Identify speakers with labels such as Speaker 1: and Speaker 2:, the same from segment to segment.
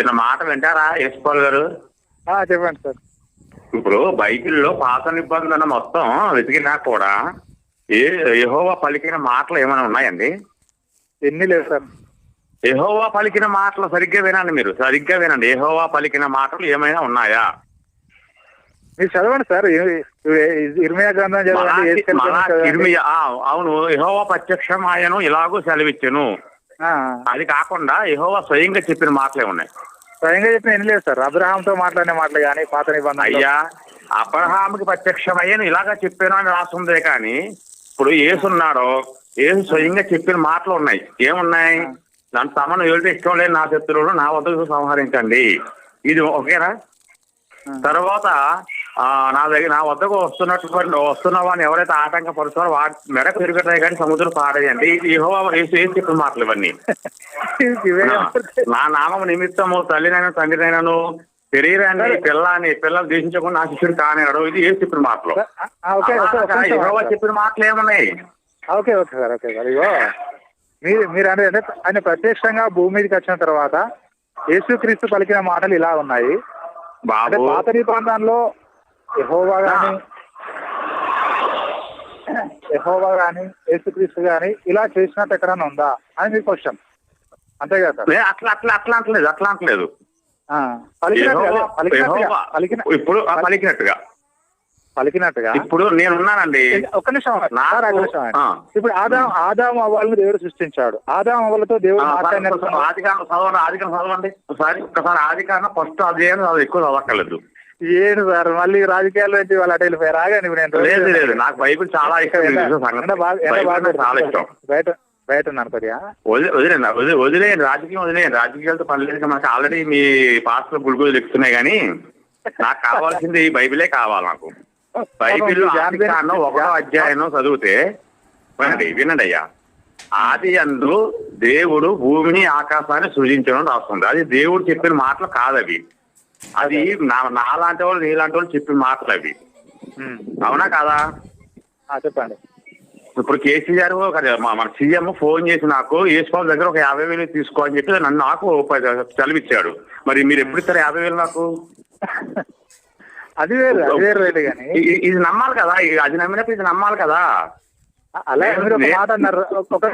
Speaker 1: చిన్న మాట వింటారా యశ్పాల్ గారు?
Speaker 2: చెప్పండి సార్.
Speaker 1: ఇప్పుడు బైబిల్లో పాత నిబంధన మొత్తం వెతికినా కూడా ఏ యెహోవా పలికిన మాటలు ఏమైనా ఉన్నాయండి?
Speaker 2: ఎన్ని లేవు సార్.
Speaker 1: యెహోవా పలికిన మాటలు సరిగ్గా వినండి మీరు. సరిగ్గా వినండి. యెహోవా పలికిన మాటలు ఏమైనా ఉన్నాయా?
Speaker 2: మీరు చదవండి సార్. ఇర్మియా గ్రంథం చదవండి
Speaker 1: అవును. యెహోవా ప్రత్యక్షమాయను ఇలాగూ సెలవిచ్చెను. అది కాకుండా యెహోవా స్వయంగా చెప్పిన మాటలే ఉన్నాయి.
Speaker 2: స్వయంగా చెప్పిన ఎన్ని లేదు సార్. అబ్రహాంతో మాట్లాడిన మాటలు కానీ పాత నిబంధన
Speaker 1: అయ్యా అబ్రహాముకి ప్రత్యక్షమయ్యను ఇలాగా చెప్పాను అని రాస్తుందే కానీ ఇప్పుడు ఏసున్నాడో ఏసు స్వయంగా చెప్పిన మాటలు ఉన్నాయి. ఏమున్నాయి? దాని తమను ఏమిటి ఇష్టం లేని నా శత్రువులు నా వద్దకు సంహరించండి. ఇది ఓకేనా? తర్వాత నా దగ్గర నా వద్దకు వస్తున్నటువంటి వస్తున్నవాడిని ఎవరైతే ఆటంకపరుస్తారో వాడి మెడకు తిరుగుతాయి కానీ సముద్రం పాడేయండి. ఏసు ఏసు చెప్పిన మాటలు ఇవన్నీ.
Speaker 2: ఇవే
Speaker 1: నా- నామం నిమిత్తము తల్లినైనా తండ్రినైనాను శరీరాన్ని పిల్లాన్ని పిల్లలు దేశించకుండా నా శిష్యుడు కానిరాడు ఇది ఏ చెప్పిన మాటలు.
Speaker 2: సార్.
Speaker 1: చెప్పిన మాటలు ఏమున్నాయి?
Speaker 2: Okay okay sir okay sir. ఇగో మీరు మీరు అంటే ఆయన ప్రత్యక్షంగా భూమి మీదకి వచ్చిన తర్వాత యేసుక్రీస్తు పలికిన మాటలు ఇలా ఉన్నాయి. పాత నిబంధనలో యహోవా గాని యహోవా గాని యేసుక్రీస్తు గాని ఇలా చేసినట్టు ఎక్కడైనా ఉందా అని మీ క్వశ్చన్. అంతే కదా
Speaker 1: అట్లా అట్లా అట్లా అంటలేదు అట్లా అంటలేదు ఇప్పుడు పలికినట్టుగా.
Speaker 2: పలికినట్టుగా?
Speaker 1: ఇప్పుడు నేనున్నానండి
Speaker 2: ఒక్క నిమిషం. ఇప్పుడు ఆదాం ఆదాం అవ్వాలను దేవుడు సృష్టించాడు. ఆదాం అవ్వలతో దేవుడు
Speaker 1: ఆదికారం చదవండి ఆదికారం చదవండి. ఒకసారి ఒకసారి ఆదికారం ఫస్ట్ అధ్యాయం అది ఎక్కువ చదవక్కర్లేదు.
Speaker 2: ఏంటి సార్ మళ్ళీ రాజకీయాల్లో నుంచి వాళ్ళు అటు ఇప్పుడు నేను
Speaker 1: లేదు లేదు నాకు బైబిల్ చాలా ఇష్టం చాలా ఇష్టం.
Speaker 2: బయట బయట ఉన్నాను కొద్దిగా.
Speaker 1: వదిలే వదిలేండి వదిలే వదిలేయండి రాజకీయం వదిలేయండి. రాజకీయాలతో పని లేదు మనకు ఆల్రెడీ మీ పాస్టర్ గుడిగులు ఎక్కుతున్నాయి కానీ నాకు కావాల్సింది ఈ బైబిలే కావాలి నాకు. బైబిల్ ఒకటో అధ్యాయం చదివితే వినండి వినండి అయ్యా. ఆది అందు దేవుడు భూమిని ఆకాశాన్ని సృజించడం రాస్తుంది అది దేవుడు చెప్పిన మాటలు కాదవి అది నా నాలాంటి వాళ్ళు నీలాంటి వాళ్ళు చెప్పిన మాటలు అవి. అవునా కాదా?
Speaker 2: చెప్పండి.
Speaker 1: ఇప్పుడు కేసీఆర్ మన సీఎం ఫోన్ చేసి నాకు యేసుబాబు దగ్గర ఒక యాభై వేలు తీసుకో అని చెప్పి నన్ను నాకు చదివిచ్చాడు మరి మీరు ఎప్పుడు ఇస్తారు యాభై వేలు నాకు?
Speaker 2: అది వేరు అది వేరు రేటు కానీ
Speaker 1: ఇది నమ్మాలి కదా అది నమ్మినప్పుడు ఇది నమ్మాలి కదా.
Speaker 2: అలా మీరు ఒక
Speaker 1: నే-
Speaker 2: మాట అన్నారు. ఒక- ఒక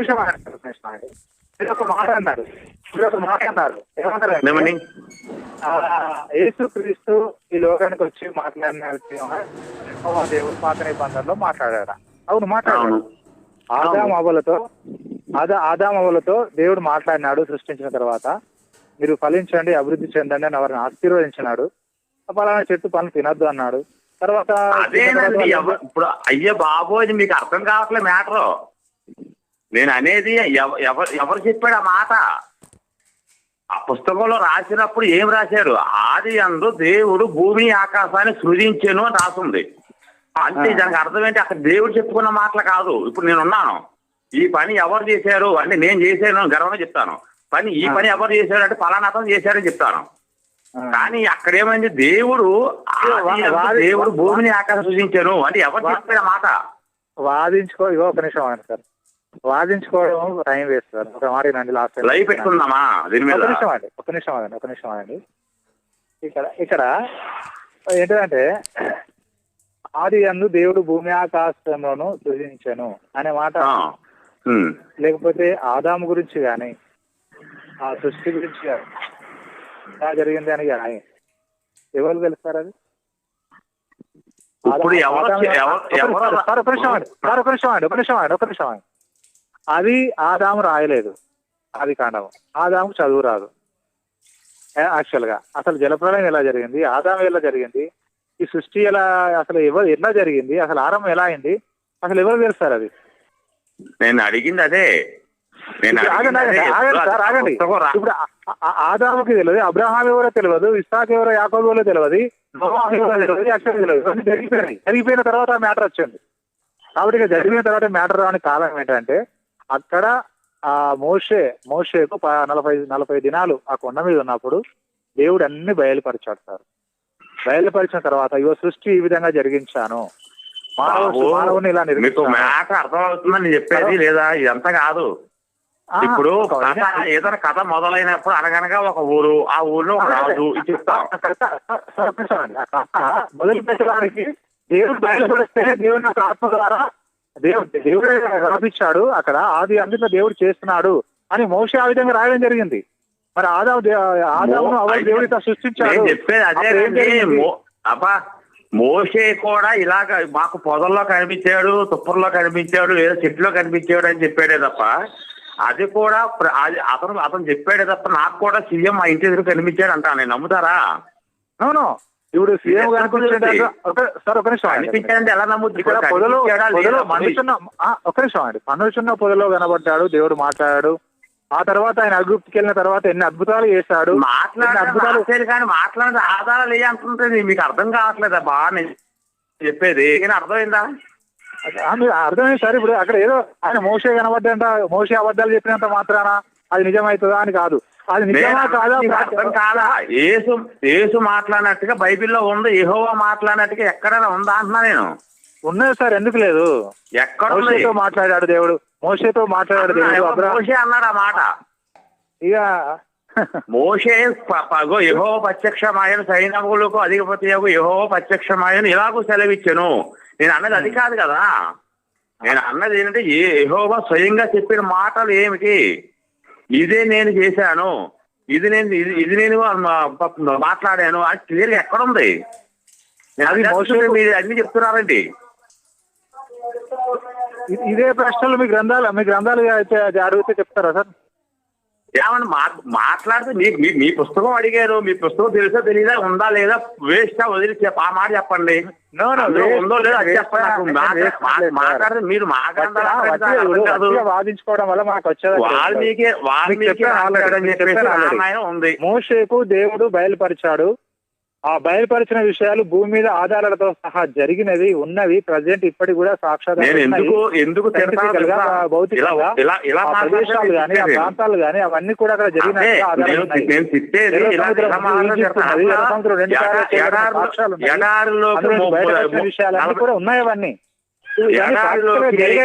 Speaker 2: మీరు ఒక మాట అన్నారు మీరు ఒక మాట యేసుక్రీస్తు ఈ లోకానికి వచ్చి మాట్లాడిన దేవుడు పాత నిబంధనలో మాట్లాడాడు? అవును మాట్లాడాడు. ఆదాం అవ్వలతో ఆదా ఆదాం అవ్వలతో దేవుడు మాట్లాడినాడు సృష్టించిన తర్వాత. మీరు ఫలించండి అభివృద్ధి చెందండి అని వారిని ఆశీర్వదించినాడు. పలానా చెట్టు పనులు తినద్దు అన్నాడు. తర్వాత
Speaker 1: అదేనండి ఇప్పుడు అయ్యే బాబు ఇది మీకు అర్థం కావట్లే మ్యాటర్. నేను అనేది ఎవ- ఎవ- ఎవరు చెప్పాడు ఆ మాట? ఆ పుస్తకంలో రాసినప్పుడు ఏం రాశాడు? ఆది అందు దేవుడు భూమిని ఆకాశాన్ని సృజించాను అని రాసింది. అంటే దానికి అర్థం ఏంటి? అక్కడ దేవుడు చెప్పుకున్న మాటలు కాదు. ఇప్పుడు నేను ఉన్నాను. ఈ పని ఎవరు చేశారు? అంటే నేను చేశాను గర్వంగా చెప్తాను. పని ఈ పని ఎవరు చేశారు? అంటే ఫలానా అతను చేశారని చెప్తాను. కానీ అక్కడ ఏమైంది? దేవుడు దేవుడు భూమిని ఆకాశం సృజించాను. అంటే ఎవరు చెప్పారు ఆ మాట?
Speaker 2: వాదించుకో ఇగో ఒక నిమిషం సార్. వాదించుకోవడం టైం వేస్ట్ సార్ ఒక మాట నండి లాస్ట్
Speaker 1: లైవ్ పెట్టుకుందామా? దీని
Speaker 2: ఒక
Speaker 1: మీద
Speaker 2: నిమిషం అండి ఒక నిమిషం ఆగండి ఒక నిమిషం ఆగండి ఇక్కడ ఇక్కడ ఏంటంటే ఆది అందు దేవుడు భూమి ఆకాశంలోను సృజించాను అనే మాట. లేకపోతే ఆదాము గురించి కానీ ఆ సృష్టి గురించి కానీ ఎలా జరిగింది అని కానీ ఎవరు తెలుస్తారు అది? సార్ ఒక నిమిషం అండి సార్ ఒక నిమిషం అండి ఒక నిమిషం అండి ఒక నిమిషం అండి. అది ఆదాము రాయలేదు. అది కాండము. ఆదాము చదువు రాదు. యాక్చువల్గా. అసలు జలప్రలయం ఎలా జరిగింది? ఆదాము ఎలా జరిగింది? ఈ సృష్టి ఎలా అసలు ఎవరు ఎలా జరిగింది? అసలు ఆరంభం ఎలా అయింది? అసలు ఎవరు తెలుస్తారు అది?
Speaker 1: నేను అడిగింది అదే. నేను
Speaker 2: ఇప్పుడు ఆగండి ఆదాముకి తెలియదు అబ్రహాం ఎవరో తెలియదు ఇస్సాక్ ఎవరో యాకోబు ఎవరో తెలియదు జరిగిపోయిన తర్వాత మ్యాటర్ వచ్చింది. కాబట్టి ఇక జరిగిన తర్వాత మ్యాటర్ రాని కారణం ఏంటంటే అక్కడ ఆ మోషే మోషేకు నలభై నలభై దినాలు ఆ కొండ మీద ఉన్నప్పుడు దేవుడు అన్ని బయలుపరిచాడు సార్. బయలుపరిచిన తర్వాత ఇగో సృష్టి ఈ విధంగా జరిగించాను. మానవుని ఇలా
Speaker 1: మ్యాటర్ అర్థం అవుతుందని చెప్పేది లేదా? ఇదంతా కాదు. ఇప్పుడు ఏదైనా కథ మొదలైనప్పుడు అనగనగా ఒక ఊరు ఆ ఊర్లో ఒక రాజు
Speaker 2: మొదలు పెట్టడానికి దేవుడు బయలుపడిస్తే దేవుడు నాకు ఆత్మ ద్వారా దేవుడు దేవుడే రాపించాడు అక్కడ ఆది అందులో దేవుడు చేస్తున్నాడు అని మోసే ఆ విధంగా రాయడం జరిగింది. మరి ఆదాము దే- ఆదామును అవరు దేవుడితో సృష్టించాడు?
Speaker 1: అబ్బా మోషే కూడా ఇలాగ మాకు పొదల్లో కనిపించాడు తుప్పర్లో కనిపించాడు ఏదో చెట్లో కనిపించాడు అని చెప్పాడే తప్ప అది కూడా అతను అతను చెప్పాడే తప్ప నాకు కూడా సీఎం మా ఇంటి ఎదురు కనిపించాడు అంటా. నేను నమ్ముతారా?
Speaker 2: అవును ఇప్పుడు సీఎం సార్ ఒక నిమిషం ఇక్కడ పొదలో పొదలో? మనుషున్న ఒక నిమిషం అండి మనుషున్న పొదలో కనబడ్డాడు దేవుడు మాట్లాడాడు. ఆ తర్వాత ఆయన అభివృద్ధికి వెళ్ళిన తర్వాత ఎన్ని అద్భుతాలు చేశాడు అద్భుతాలు
Speaker 1: కానీ మాట్లాడే ఆధారాలు ఏ అంటుంటుంది. మీకు అర్థం కావట్లేదా? బాగా చెప్పేది అర్థమైందా?
Speaker 2: అర్థమైంది సార్. ఇప్పుడు అక్కడ ఏదో ఆయన మోసే కనబడ్డంట మోసే అబద్ధాలు చెప్పినంత మాత్రాన అది నిజమవుతుందా అని కాదు. అది నిజమా కాదా
Speaker 1: అర్థం కాదా? యేసు యేసు మాట్లాడినట్టుగా బైబిల్లో ఉంది యెహోవా మాట్లాడినట్టుగా ఎక్కడైనా ఉందా అంటున్నా నేను.
Speaker 2: ఉన్నది సార్ ఎందుకు లేదు?
Speaker 1: ఎక్కడ
Speaker 2: మోసేతో మాట్లాడాడు దేవుడు. మోసేతో మాట్లాడాడు దేవుడు
Speaker 1: మోషే అన్నాడు ఆ మాట?
Speaker 2: ఇక
Speaker 1: మోషే పగో యహో ప్రత్యక్షమాయను సైనికులకు అధిపతి యహో ప్రత్యక్షమాయను ఇలాగూ సెలవిచ్చాను. నేను అన్నది అది కాదు కదా. నేను అన్నది ఏంటంటే ఏ యహోవా స్వయంగా చెప్పిన మాటలు ఏమిటి? ఇదే నేను చేశాను. ఇది నేను ఇది నేను మాట్లాడాను. అది క్లియర్ ఎక్కడుంది అది
Speaker 2: అది
Speaker 1: మీరు అన్ని చెప్తున్నారండి.
Speaker 2: ఇదే ప్రశ్నలు మీ గ్రంథాలు మీ గ్రంథాలు అయితే అడిగితే చెప్తారా సార్?
Speaker 1: ఏమన్నా మా మాట్లాడితే మీ మీ మీ పుస్తకం అడిగారు మీ పుస్తకం తెలుసా తెలీదా ఉందా లేదా వేస్ట్ వదిలి చెప్ప ఆ మాట చెప్పండి. ఉందో లేదో అది చెప్పండి. మాట్లాడితే మీరు
Speaker 2: వాదించుకోవడం వల్ల మనకు వచ్చేది
Speaker 1: వాల్మీకి వాల్మీకి
Speaker 2: మీకు
Speaker 1: ఉంది.
Speaker 2: మోషేకు దేవుడు బయలుపరిచాడు. ఆ బయలుపరిచిన విషయాలు భూమి మీద ఆధారాలతో సహా జరిగినవి ఉన్నవి ప్రజెంట్ ఇప్పటికి కూడా సాక్షాత్ ప్రదేశాలు గాని ఆ ప్రాంతాలు గాని అవన్నీ కూడా అక్కడ జరిగిన
Speaker 1: నలభై-
Speaker 2: కూడా ఉన్నాయి అవన్నీ.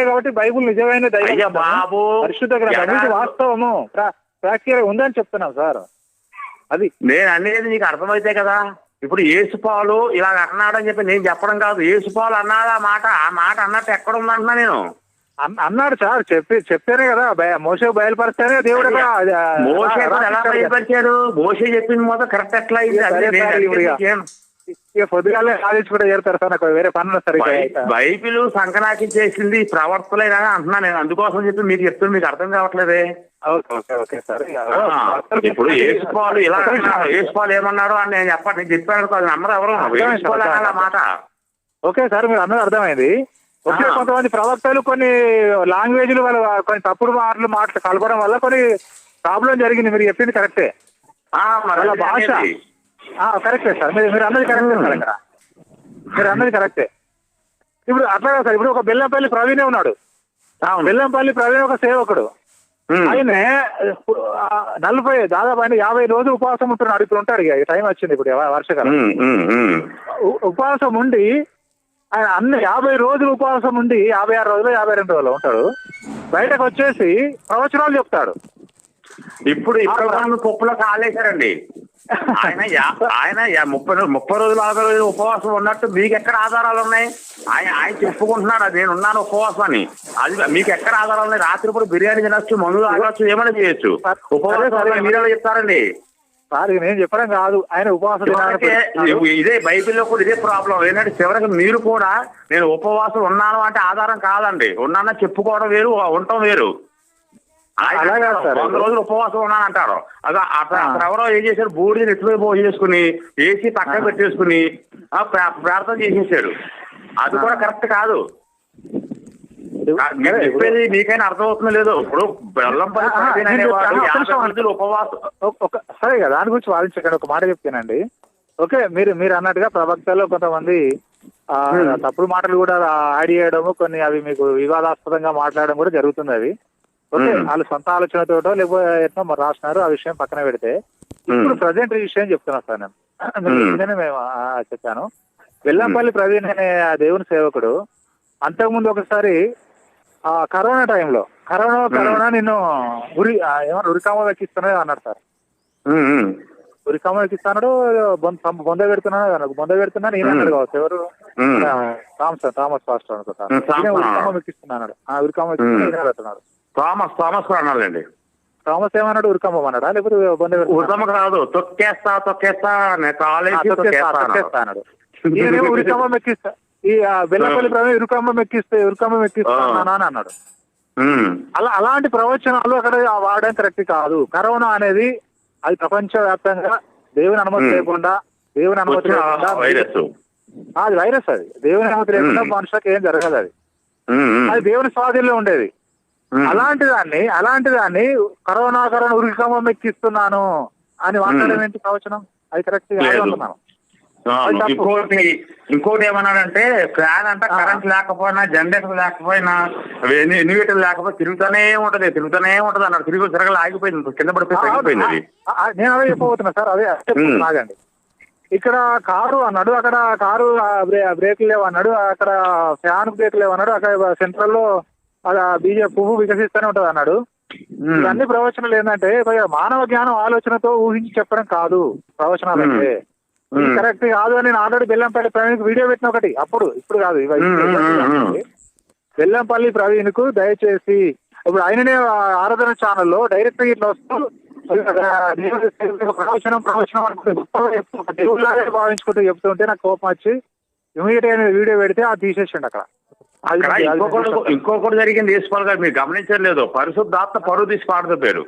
Speaker 2: కాబట్టి బైబుల్ నిజమైన దైవ పరిశుద్ధ వాస్తవము. ప్రాక్టికల్ ఉందని చెప్తున్నాం సార్. అది
Speaker 1: నేను అనేది నీకు అర్థమైతే కదా? ఇప్పుడు ఏసుపాలు ఇలా అన్నాడని చెప్పి నేను చెప్పడం కాదు. ఏసుపాలు అన్నాడు ఆ మాట ఆ మాట అన్నట్టు ఎక్కడ ఉందంటున్నా నేను?
Speaker 2: అన్- అన్నాడు సార్. చెప్పి చెప్తేనే కదా. మోసే బయలుపరిస్తేనే దేవుడు
Speaker 1: మోసే ఎలా. బయలుపరిచాడు? మోసే చెప్పిన మొత్తం కరెక్ట్ ఎట్లా అయింది?
Speaker 2: ఇక పొద్దుగాలే సాధించుకుంటే చేరుతారు సార్ నాకు వేరే పనులు సరే
Speaker 1: బైబిల్ సంకనాకి చేసింది ఈ ప్రవర్తలేనా అంటున్నా నేను. అందుకోసం చెప్పి మీకు చెప్తున్నా మీకు అర్థం కావట్లేదే. ఇప్పుడు ఏసుపాలు ఇలా ఏసుపాలు ఏమన్నాడు అని నేను చెప్పండి నేను చెప్పాను అది నమ్మరు ఎవరు. మాట.
Speaker 2: ఓకే సార్ మీరు అన్నది అర్థమైంది. ఓకే. కొంతమంది ప్రవక్తలు కొన్ని లాంగ్వేజ్లు వాళ్ళు కొన్ని తప్పుడు మాటలు మాటలు కలపడం వల్ల కొన్ని ప్రాబ్లం జరిగింది. మీరు చెప్పింది కరెక్టే.
Speaker 1: మరి
Speaker 2: వాళ్ళ భాష కరెక్టే సార్. మీరు మీరు అన్నది కరెక్టే సార్ ఇక్కడ. మీరు అన్నది కరెక్టే ఇప్పుడు అట్లా సార్. ఇప్పుడు ఒక బెల్లంపల్లి ప్రవీణే ఉన్నాడు. బెల్లంపల్లి ప్రవీణ్ ఒక సేవకుడు. ఆయన నలభై దాదాపు ఆయన యాభై రోజులు ఉపవాసం ఉంటున్నాడు. ఇప్పుడు ఉంటాడు ఇక. టైం వచ్చింది ఇప్పుడు వర్షకాలం. ఉపవాసం ఉండి ఆయన అన్ని యాభై రోజులు ఉపవాసం ఉండి యాభై ఆరు రోజులు యాభై రెండు రోజులు ఉంటాడు. బయటకు వచ్చేసి ప్రవచనాలు చెప్తాడు.
Speaker 1: ఇప్పుడు ఉన్న కుప్పలో కాలేశారండి. ఆయన ఆయన ముప్పై ముప్పై రోజులు నలభై రోజులు ఉపవాసం ఉన్నట్టు మీకు ఎక్కడ ఆధారాలు ఉన్నాయి? ఆయన ఆయన చెప్పుకుంటున్నాడు నేను ఉన్నాను ఉపవాసం అని అది మీకు ఎక్కడ ఆధారాలు ఉన్నాయి? రాత్రి పూట బిర్యానీ తినొచ్చు మందు తాగొచ్చు ఏమైనా చేయొచ్చు. ఉపవాసం. మీరు చెప్తారండి?
Speaker 2: సార్ నేను చెప్పడం కాదు. ఆయన ఉపవాసం
Speaker 1: ఇదే బైబిల్లో కూడా ఇదే ప్రాబ్లం. ఏంటంటే చివరికి మీరు కూడా నేను ఉపవాసం ఉన్నాను అంటే ఆధారం కాదండి. ఉన్నానని చెప్పుకోవడం వేరు ఉండటం వేరు ఆయన
Speaker 2: అలాగే
Speaker 1: అంటాడు,
Speaker 2: సార్.
Speaker 1: వంద రోజులు ఉపవాసం ఉన్నాను అంటారు. అది అతను ఎవరో ఏం చేశారు? బూడిని ఎత్తుపోయి పోగు చేసుకుని ఏసీ పక్కన పెట్టేసుకుని ప్రార్థన చేసేసాడు. అది కూడా కరెక్ట్ కాదు. చెప్పేది మీకైనా అర్థమవుతుందో లేదో? ఇప్పుడు బెల్లంపల్లి
Speaker 2: నిమిషం.
Speaker 1: రోజులు ఉపవాసం.
Speaker 2: సరే కదా దాని గురించి వాదించకండి. ఒక మాట చెప్తానండి. ఓకే మీరు మీరు అన్నట్టుగా ప్రవక్తలో కొంతమంది ఆ. తప్పుడు మాటలు కూడా యాడ్ చేయడము కొన్ని అవి మీకు వివాదాస్పదంగా మాట్లాడడం కూడా జరుగుతుంది అవి. ఓకే. వాళ్ళు సొంత ఆలోచనతోటో లేకపోతే ఎట్నో మరి రాసినారు ఆ విషయం పక్కన పెడితే. ఇప్పుడు ప్రజెంట్ విషయం చెప్తున్నా సార్ నేను. మేము. చెప్పాను. వెల్లంపల్లి ప్రవీణ్ అనే ఆ దేవుని సేవకుడు అంతకుముందు ఒకసారి ఆ కరోనా టైంలో కరోనా కరోనా నిన్ను ఉరి ఏమన్నా ఉరికామ ఎక్కిస్తున్నా అన్నాడు సార్. ఉరికామ ఎక్కిస్తాడు బొంద అన్నాడు. బొంద పెడుతున్నా నేను అన్నాడు కావచ్చు. ఎవరు? థామస్ థామస్ ఫాస్టర్ అనుకుంటా.
Speaker 1: ఉమ్, థామస్.
Speaker 2: ఈయన ఉరికామ ఎక్కిస్తున్నాడు ఆ ఉరికామ ఎక్కిస్తున్నా ఈయన పెడుతున్నాడు
Speaker 1: థామస్ థామస్ కూడా అన్నాడండి
Speaker 2: థామస్ ఏమన్నాడు ఉరికామ అన్నాడా లేకపోతే?
Speaker 1: ఉత్తమకు రాదు తొక్కేస్తా తొక్కేస్తా కాలేజీ
Speaker 2: తొక్కేస్తా,
Speaker 1: తొక్కేస్తా
Speaker 2: తొక్కేస్తా
Speaker 1: అన్నాడు.
Speaker 2: అన్నాడు ఈయనేమో ఉరికామ ఎక్కిస్తా ఈ బెల్లపల్లి ప్రవీణ్ ఉరికామ ఎక్కిస్తే ఉరికామ ఎక్కిస్తాను అని అన్నాడు. అలా అలాంటి ప్రవచనాలు అక్కడ వాడడం కరెక్ట్ కాదు కరోనా అనేది అది ప్రపంచ వ్యాప్తంగా దేవుని అనుమతి. లేకుండా దేవుని అనుమతి లేకుండా అది వైరస్ అది దేవుని అనుమతి లేకుండా. మనుషులకు ఏం జరగదు అది. అది దేవుని స్వాధీనంలో ఉండేది. అలాంటి దాన్ని అలాంటి దాన్ని కరోనా కరోనా ఉరికమం ఎక్కిస్తున్నాను అని మాట్లాడడం ఏంటి ప్రవచనం అది కరెక్ట్.
Speaker 1: ఇంకోటి ఇంకోటి ఏమన్నాడంటే ఫ్యాన్ అంటే. కరెంట్ లేకపోయినా జనరేటర్ లేకపోయినా ఇన్వర్టర్ లేకపోతే తిరుగుతూనే ఉంటది తిరుగుతూనే ఉంటది అన్నాడు. తిరిగి తిరగలు ఆగిపోయింది కింద పడిపోయి
Speaker 2: ఆ,
Speaker 1: తగ్గిపోయింది అది.
Speaker 2: ఆ, ఆ, నేను అదే చెప్పబోతున్నా సార్ అదే. ఆగండి. ఇక్కడ కారు అన్నాడు అక్కడ కారు బ్రేక్ లేవు అన్నాడు అక్కడ ఫ్యాన్ బ్రేక్ లేవు అన్నాడు అక్కడ సెంట్రల్లో బీజే పువ్వు వికసిస్తూనే ఉంటది అన్నాడు. ఇవన్నీ ప్రవచనాలు ఏంటంటే మానవ జ్ఞానం ఆలోచనతో ఊహించి చెప్పడం కాదు ప్రవచనాలు అంటే. కరెక్ట్ కాదు అని నేను ఆల్రెడీ బెల్లంపల్లి ప్రవీణ్ వీడియో పెట్టిన ఒకటి అప్పుడు ఇప్పుడు కాదు. బెల్లంపల్లి ప్రవీణ్కు దయచేసి ఇప్పుడు ఆయననే ఆరాధన ఛానల్లో డైరెక్ట్ ఇట్లా వస్తూ ప్రవచనం ప్రవచనం అనుకుంటే గొప్పగా దేవుళ్ళలాగే భావించుకుంటూ చెప్తుంటే నాకు కోపం వచ్చి ఇమీడియట్గా వీడియో పెడితే అది తీసేసిండు అక్కడ.
Speaker 1: ఇంకొకటి ఇంకొకటి జరిగింది తీసుకోవాలి కదా మీరు గమనించలేదు పరిశుద్ధాత్మ పరువు తీసి పాడుతూ పేరు.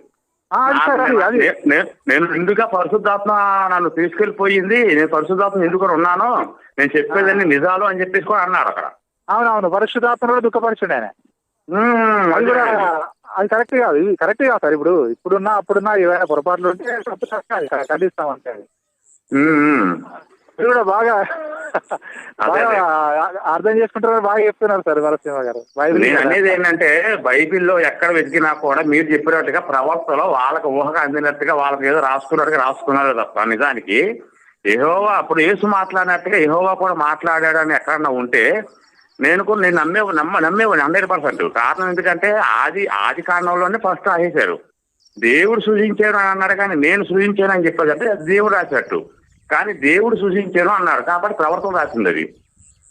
Speaker 1: నేను ఎందుగా పరిశుద్ధాత్మ నన్ను తీసుకెళ్ళిపోయింది నేను పరిశుద్ధాత్మ ఎందుకు ఉన్నాను నేను చెప్పేదాన్ని నిజాలు అని చెప్పేసి కూడా అన్నాడు అక్కడ.
Speaker 2: అవునవును పరిశుద్ధాత్మ కూడా దుఃఖపరచుండు ఆయన. అది కూడా
Speaker 1: అదే.
Speaker 2: కరెక్ట్ కాదు ఇది కరెక్ట్ కాదు సార్ ఇప్పుడు. ఇప్పుడున్నా అప్పుడున్నా ఏవైనా పొరపాట్లు ఉంటే ఖండిస్తాం. మీరు కూడా బాగా అర్థం చేసుకుంటారు బాగా చెప్తున్నారు సార్ నరసింహ గారు. బైబిల్
Speaker 1: నేను అనేది ఏంటంటే బైబిల్లో ఎక్కడ వెతికినా కూడా మీరు చెప్పినట్టుగా ప్రవక్తలో వాళ్ళకి ఊహగా అందినట్టుగా వాళ్ళకి ఏదో రాసుకున్నట్టుగా రాసుకున్నారు తప్ప నిజానికి యెహోవా అప్పుడు యేసు మాట్లాడినట్టుగా యెహోవా కూడా మాట్లాడాడని ఎక్కడన్నా ఉంటే నేను కూడా నేను నమ్మే నమ్మ నమ్మేవాడిని హండ్రెడ్ పర్సెంట్. కారణం ఎందుకంటే ఆది ఆది కారణంలోనే ఫస్ట్ రాసేశారు. దేవుడు సృజించాను అని అన్నాడు కానీ నేను సృజించాను అని చెప్పేది అంటే దేవుడు రాసేటట్టు కానీ దేవుడు సృజించాను అన్నాడు. కాబట్టి ప్రవర్తన రాసింది అది.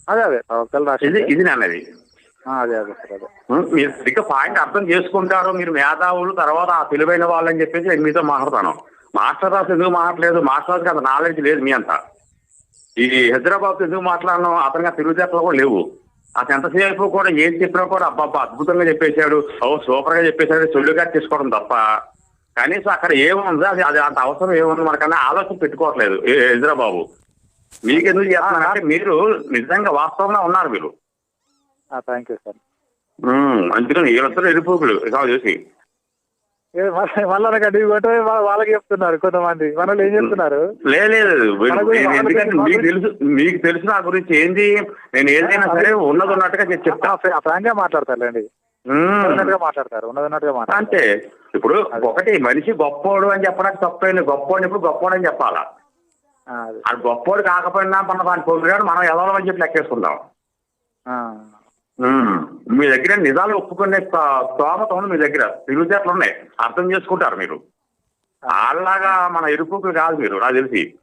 Speaker 2: అదే అదే. ప్రవక్తలు రాసి
Speaker 1: ఇది ఇది నేను అనేది.
Speaker 2: అదే అదే సార్ అదే.
Speaker 1: మీరు సరిగ్గా పాయింట్ అర్థం చేసుకుంటారు. మీరు మేధావులు తర్వాత ఆ తెలివైన వాళ్ళని చెప్పేసి నేను మీతో మాట్లాడతాను. మాస్టర్ రాసు ఎందుకు మాట్లాడలేదు? మాస్టర్ రాజుకి అంత నాలెడ్జ్ లేదు మీ అంతా. ఈ హైదరాబాద్ ఎందుకు మాట్లాడను? అతనికి ఆ తెలివితేటలు కూడా లేవు. అతను ఎంతసేపు కూడా ఏం చెప్పినా కూడా అబ్బాబ్బా అద్భుతంగా చెప్పేశాడు. ఓ సూపర్గా చెప్పేశాడు సొల్లుగా తీసుకోవడం తప్ప. కనీసం అక్కడ ఏముందో? అది అది అంత అవసరం ఏముంది? మనకన్నా ఆలోచన పెట్టుకోవట్లేదు హైదరాబాబు మీకెందుకు చేస్తున్నారంటే మీరు నిజంగా వాస్తవంగా ఉన్నారు మీరు.
Speaker 2: థ్యాంక్ యూ సార్
Speaker 1: అందుకని వీళ్ళందరూ ఎరిపోకులు ఇక చూసి.
Speaker 2: మళ్ళీ నాకు అడిగి కొట్టే వాళ్ళకి చెప్తున్నారు కొంతమంది. మనల్ని ఏం చెప్తున్నారు?
Speaker 1: లేదు ఎందుకంటే మీకు తెలుసు మీకు తెలుసు నా గురించి ఏంది? నేను ఏదైనా సరే ఉన్నది ఉన్నట్టుగా చెప్- చెప్తా
Speaker 2: ఫ్రాంక్గా మాట్లాడతారులేండి. ఉన్నట్టుగా మాట్లాడతారు. ఉన్నది ఉన్నట్టుగా మాట్లాడతారు.
Speaker 1: అంతే. ఇప్పుడు ఒకటి మనిషి గొప్పోడు అని చెప్పడానికి తప్పైంది గొప్పోడు ఇప్పుడు గొప్పోడు అని చెప్పాలా?
Speaker 2: అదే.
Speaker 1: గొప్పోడు కాకపోయినా మన దాని పొందాడు మనం ఎదవడం అని చెప్పి లెక్కేసుకుందాం. మీ దగ్గర నిజాలు ఒప్పుకునే స్తోమత ఉంది మీ దగ్గర. తిరుగుచేట్లు ఉన్నాయి. అర్థం చేసుకుంటారు మీరు. వాళ్ళలాగా మన ఇరుపుకులు కాదు మీరు నాకు తెలిసి.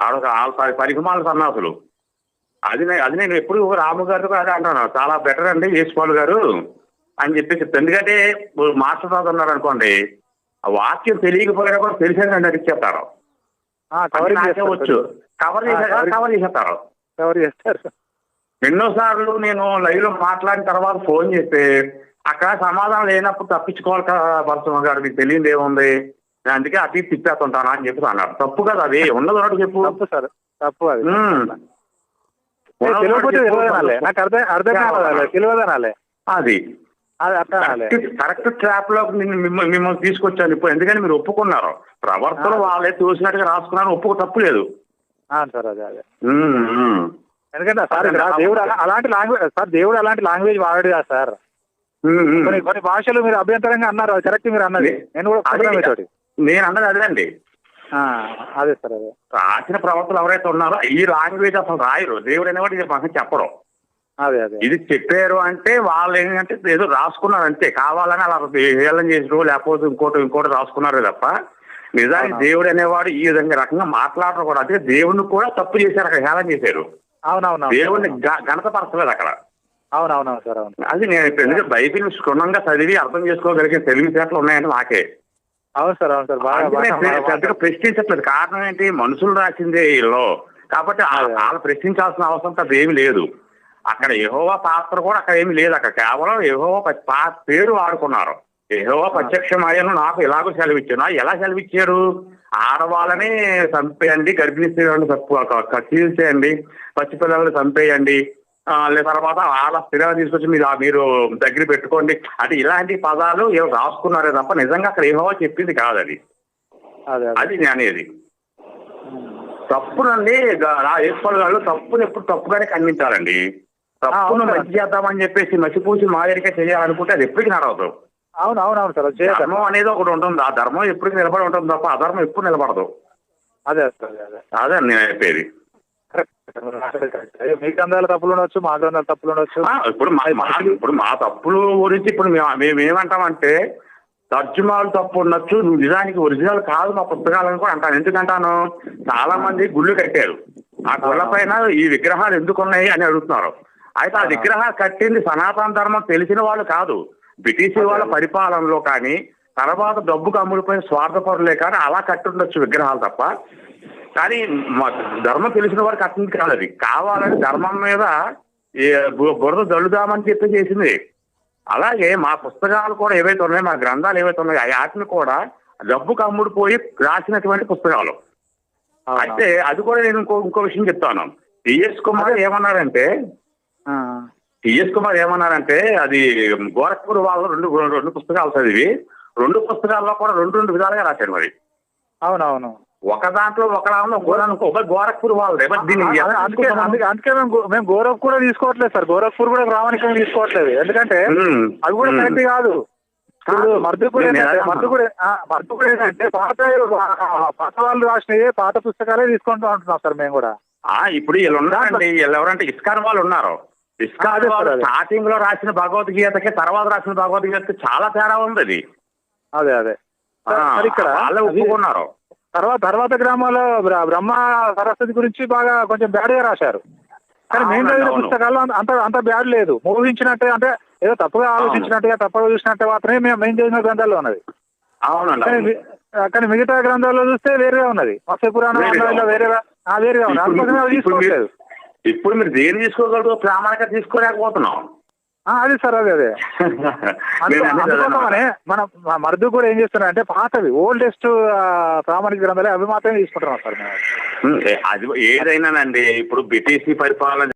Speaker 1: ఆడొక వాళ్ళ పరిగమాల సన్నాసులు. అది అది నేను ఎప్పుడు రాము గారితో అదే అంటాను. చాలా బెటర్ అండి యేసుపాల్ గారు. అని చెప్పేసి చెప్తాను. ఎందుకంటే మాస్టర్ రాజు ఉన్నారు అనుకోండి ఆ వాక్యం తెలియకపోయినా కూడా తెలిసేది నడిచేస్తారు
Speaker 2: ఆ, కవరింగ్
Speaker 1: నాకే
Speaker 2: చేస్తారు
Speaker 1: వచ్చు కవర్. కవర్ చేసేస్తారు.
Speaker 2: కవర్ చేస్తారు.
Speaker 1: ఎన్నోసార్లు నేను లైవ్లో మాట్లాడిన తర్వాత ఫోన్ చేస్తే అక్కడ సమాధానం లేనప్పుడు తప్పించుకోవాలి కదా పరశుమ గారు మీకు తెలియదు ఏముంది? నేను అందుకే అతి తిప్పేస్తుంటాను అని చెప్పి అన్నాడు. తప్పు కదా అది ఉన్నది ఉన్నట్టు చెప్పు.
Speaker 2: తప్పు సార్ తప్పు అది. తెలియకపోతే తెలియదనాలే. నాకు అర్థం అర్థం కావాలి తెలియదనాలే.
Speaker 1: అది.
Speaker 2: అది అర్థం కాలే
Speaker 1: కరెక్ట్ ట్రాప్లో మిమ్మల్ని తీసుకొచ్చాను ఇప్పుడు. ఎందుకని మీరు ఒప్పుకున్నారు? ప్రవర్తన వాళ్ళే చూసినట్టుగా రాసుకున్నారు ఒప్పుకో తప్పు లేదు.
Speaker 2: సార్ అదే అదే. ఎందుకంటే సార్ దేవుడు అలా- అలాంటి లాంగ్వేజ్ సార్ దేవుడు అలాంటి లాంగ్వేజ్ వాడాడు కదా సార్. కొన్ని కొన్ని భాషలు మీరు అభ్యంతరంగా అన్నారు కరెక్ట్ మీరు అన్నది. నేను కూడా.
Speaker 1: నేను అన్నది అదే అండి.
Speaker 2: ఆ అదే సార్ అదే.
Speaker 1: రాసిన ప్రవర్తనలు ఎవరైతే ఉన్నారో ఈ లాంగ్వేజ్ అసలు రాయరు. దేవుడు అనేవాడు ఇది మనకు చెప్పడం. ఇది చెప్పారు అంటే వాళ్ళు ఏంటంటే ఏదో రాసుకున్నారు అంతే. కావాలని అలా హేళన చేసారు లేకపోతే ఇంకోటి ఇంకోటి రాసుకున్నారు తప్ప నిజానికి. దేవుడు అనేవాడు ఈ విధంగా రకంగా మాట్లాడరు కూడా. అందుకే దేవుడిని కూడా తప్పు చేశారు అక్కడ హేళన చేశారు.
Speaker 2: అవునవును
Speaker 1: దేవుడిని గ- ఘనతపరచలేదు అక్కడ.
Speaker 2: అవునవును సార్ అవును.
Speaker 1: అది నేను ఎందుకంటే బైబిల్ క్షుణ్ణంగా చదివి అర్థం చేసుకోగలిగే తెలివితేటలు ఉన్నాయని నాకే.
Speaker 2: అవును సార్ అవును సార్. బాగా
Speaker 1: ప్రశ్నించట్లేదు. కారణం ఏంటి? మనుషులు రాసిందే వీళ్ళు కాబట్టి. వాళ్ళు ప్రశ్నించాల్సిన అవసరం అది ఏమి లేదు. అక్కడ యెహోవా పాత్ర కూడా అక్కడ ఏమి లేదు. అక్కడ కేవలం యెహోవా పేరు వాడుకున్నారు. యెహోవా ప్రత్యక్షమయ్యను నాకు ఎలాగో సెలవిచ్చాను ఎలా సెలవిచ్చారు ఆడవాళ్ళని చంపేయండి గర్భిణీ స్త్రీలను తప్పు చీల్చేయండి పసిపిల్లల్ని చంపేయండి. తర్వాత వాళ్ళ స్థిరాలు తీసుకొచ్చి మీరు మీరు దగ్గర పెట్టుకోండి. అంటే ఇలాంటి పదాలు ఏవో రాసుకున్నారే తప్ప నిజంగా అక్కడ ఏహో చెప్పింది కాదు అది
Speaker 2: అదే.
Speaker 1: అనేది తప్పునండి. ఏర్పాటు వాళ్ళు తప్పును ఎప్పుడు తప్పుగానే ఖండించాలండి. తప్పును. మంచి చేద్దామని చెప్పేసి మసిపూసి మాదిరిగా చేయాలనుకుంటే అది ఎప్పటికీ నడవదు.
Speaker 2: అవును అవును అవును సార్
Speaker 1: ధర్మం అనేది ఒకటి ఉంటుంది. ఆ ధర్మం ఎప్పటికీ నిలబడి ఉంటుంది తప్ప అధర్మం ఎప్పుడు నిలబడదు.
Speaker 2: అదే సార్ అదే అదే.
Speaker 1: నేను చెప్పేది.
Speaker 2: కరెక్ట్ అయ్యో, మీ గ్రంథాలు తప్పులు ఉండొచ్చు మా గ్రంథాలు తప్పులు ఉండొచ్చు.
Speaker 1: ఆ, ఇప్పుడు మా మా- ఇప్పుడు మా తప్పులు గురించి ఇప్పుడు మేము ఏమంటామంటే తర్జుమాలు తప్పు ఉండొచ్చు నిజానికి ఒరిజినల్ కాదు మా పుస్తకాలను కూడా అంటాను. ఎందుకంటాను చాలా మంది గుళ్ళు కట్టారు. ఆ గుళ్ళ పైన ఈ విగ్రహాలు ఎందుకు ఉన్నాయి అని అడుగుతున్నారు. అయితే ఆ విగ్రహాలు కట్టింది సనాతన ధర్మం తెలిసిన వాళ్ళు కాదు. బ్రిటిష్ వాళ్ళ పరిపాలనలో కానీ తర్వాత డబ్బుకు అమ్ముడిపోయిన స్వార్థపరులే కానీ అలా కట్టుండొచ్చు విగ్రహాలు తప్ప. కానీ మా ధర్మం తెలిసిన వారు కట్టింది కాదు అది. కావాలని ధర్మం మీద బురద దల్లుదామని చెప్పి చేసింది. అలాగే మా పుస్తకాలు కూడా ఏవైతే ఉన్నాయో మా గ్రంథాలు ఏవైతే ఉన్నాయో ఆ వాటిని కూడా డబ్బుకు అమ్ముడుపోయి రాసినటువంటి పుస్తకాలు? అయితే అది కూడా నేను ఇంకో ఇంకో విషయం చెప్తాను. టిఎస్ కుమార్ ఏమన్నారంటే టిఎస్ కుమార్ ఏమన్నారంటే అది గోరఖ్పూర్ వాళ్ళు రెండు రెండు పుస్తకాలు చదివి రెండు పుస్తకాల్లో కూడా రెండు రెండు విధాలుగా రాశాడు మరి.
Speaker 2: అవునవును.
Speaker 1: ఒక దాంట్లో ఒక దాంట్లో గోరఖ్పూర్
Speaker 2: అదే,
Speaker 1: ఎలా
Speaker 2: అందుకే మేము గోరఖ్ కూడా తీసుకోవట్లేదు సార్. గోరఖ్పూర్ కూడా ప్రామాణికంగా తీసుకోవట్లేదు. ఎందుకంటే అవి కూడా. కరెక్ట్ కాదు. ఏంటంటే
Speaker 1: అదే
Speaker 2: పాత పాత వాళ్ళు రాసినవి పాత పుస్తకాలే తీసుకుంటూ ఉంటున్నాం సార్ మేము కూడా.
Speaker 1: ఆ ఇప్పుడు వీళ్ళు ఉన్నారండి. వీళ్ళు ఎవరంటే ఇస్కాన్ వాళ్ళు ఉన్నారు. స్టార్టింగ్లో రాసిన భగవద్గీతకి తర్వాత రాసిన భగవద్గీతకి చాలా తేడా ఉంది అది.
Speaker 2: అదే అదే. ఇక్కడ
Speaker 1: వాళ్ళే ఒప్పుకున్నారు.
Speaker 2: తర్వాత తర్వాత గ్రామాల్లో బ్ర- బ్రహ్మ సరస్వతి గురించి బాగా కొంచెం బ్యాడ్గా రాశారు. కానీ మేము చదివిన. పుస్తకాల్లో అంత- అంత బ్యాడ్ లేదు. ఊహించినట్టే అంటే ఏదో తప్పుగా ఆలోచించినట్టుగా తప్పుగా చూసినట్టు మాత్రమే మేము మేము చదివిన గ్రంథాల్లో ఉన్నది.
Speaker 1: అవునండి
Speaker 2: కానీ మిగతా గ్రంథాల్లో చూస్తే వేరేగా ఉన్నది. మత్స్య పురాణం
Speaker 1: వేరేగా.
Speaker 2: వేరేగా
Speaker 1: మీరు-
Speaker 2: తీసుకోవట్లేదు.
Speaker 1: ఇప్పుడు మీరు దేని తీసుకోగలరు ప్రామాణిక తీసుకోలేకపోతున్నాం.
Speaker 2: ఆ, అది సార్ అదే అదే. అందుకోసమనే. మన మరుదు కూడా ఏం చేస్తున్నారు అంటే పాతవి ఓల్డెస్ట్ ప్రామాణిక గ్రంథాలే అవి మాత్రమే తీసుకుంటున్నాం సార్ మేము.
Speaker 1: అది ఏదైనానండి ఇప్పుడు బ్రిటిష్ పరిపాలన